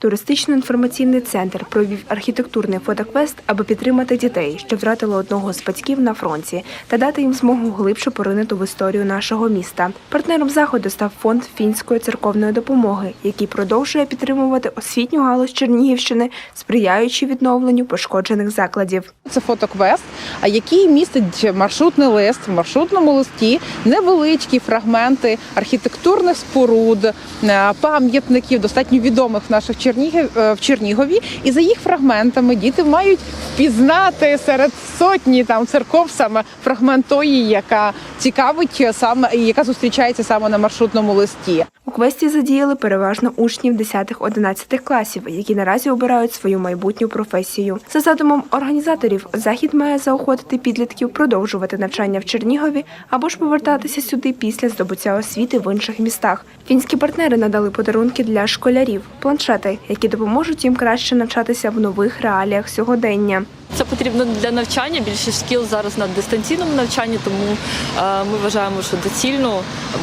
Туристично-інформаційний центр провів архітектурний фотоквест, аби підтримати дітей, що втратили одного з батьків на фронті, та дати їм змогу глибше поринути в історію нашого міста. Партнером заходу став фонд фінської церковної допомоги, який продовжує підтримувати освітню галузь Чернігівщини, сприяючи відновленню пошкоджених закладів. Це фотоквест, а який містить маршрутний лист. В маршрутному листі невеличкі фрагменти архітектурних споруд, е, пам'ятників, достатньо відомих в наших Чернігів е, в Чернігові. І за їх фрагментами діти мають впізнати серед сотні там церков саме фрагмент тої, яка цікавить саме і яка зустрічається саме на маршрутному листі. У квесті задіяли переважно учнів 10-11 класів, які наразі обирають свою майбутню професію. За задумом організаторів, захід має заохотити підлітків продовжувати навчання в Чернігові або ж повертатися сюди після здобуття освіти в інших містах. Фінські партнери надали подарунки для школярів, планшети, які допоможуть їм краще навчатися в нових реаліях сьогодення. Це потрібно для навчання. Більшість шкіл зараз на дистанційному навчанні, тому е, ми вважаємо, що доцільно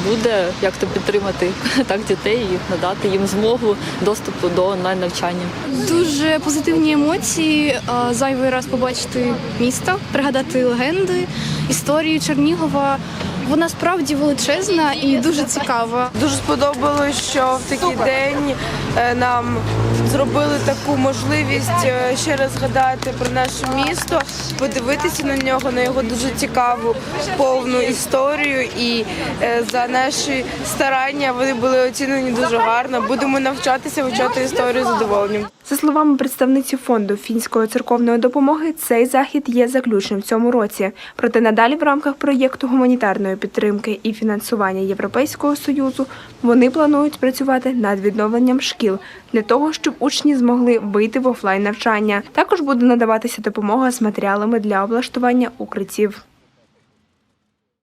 буде як то підтримати так дітей і надати їм змогу доступу до онлайн навчання. Дуже позитивні емоції. Зайвий раз побачити місто, пригадати легенди, історію Чернігова. Вона справді величезна і дуже цікава. Дуже сподобалось, що в такий день е, нам зробили таку можливість е, ще раз згадати про наше місто, подивитися на нього, на його дуже цікаву повну історію. І е, за наші старання вони були оцінені дуже гарно. Будемо навчатися вивчати історію з задоволенням. За словами представниці фонду фінської церковної допомоги, цей захід є заключним в цьому році. Проте надалі в рамках проєкту гуманітарної підтримки і фінансування Європейського союзу вони планують працювати над відновленням шкіл для того, щоб учні змогли вийти в офлайн навчання. Також буде надаватися допомога з матеріалами для облаштування укриттів.